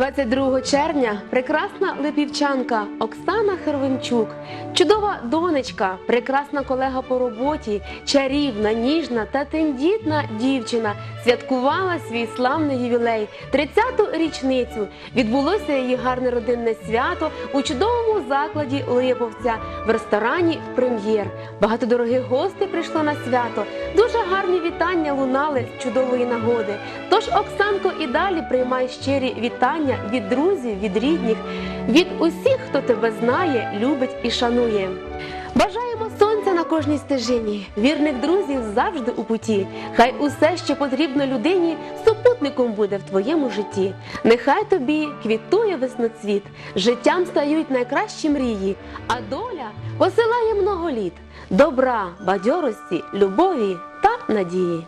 22 червня прекрасна липівчанка Оксана Хервенчук, чудова донечка, прекрасна колега по роботі, чарівна, ніжна та тендітна дівчина святкувала свій славний ювілей, 30-ту річницю. Відбулося її гарне родинне свято у чудовому закладі Липовця в ресторані Прем'єр. Багато дорогих гостей прийшло на свято. Дуже гарні вітання лунали з чудової нагоди. Тож, Оксанко, і далі приймай щирі вітання від друзів, від рідних, від усіх, хто тебе знає, любить і шанує. Бажаємо на кожній стежині, вірних друзів завжди у путі. Хай усе, що потрібно людині, супутником буде в твоєму житті. Нехай тобі квітує весноцвіт, життям стають найкращі мрії, а доля посилає много літ, добра, бадьорості, любові та надії.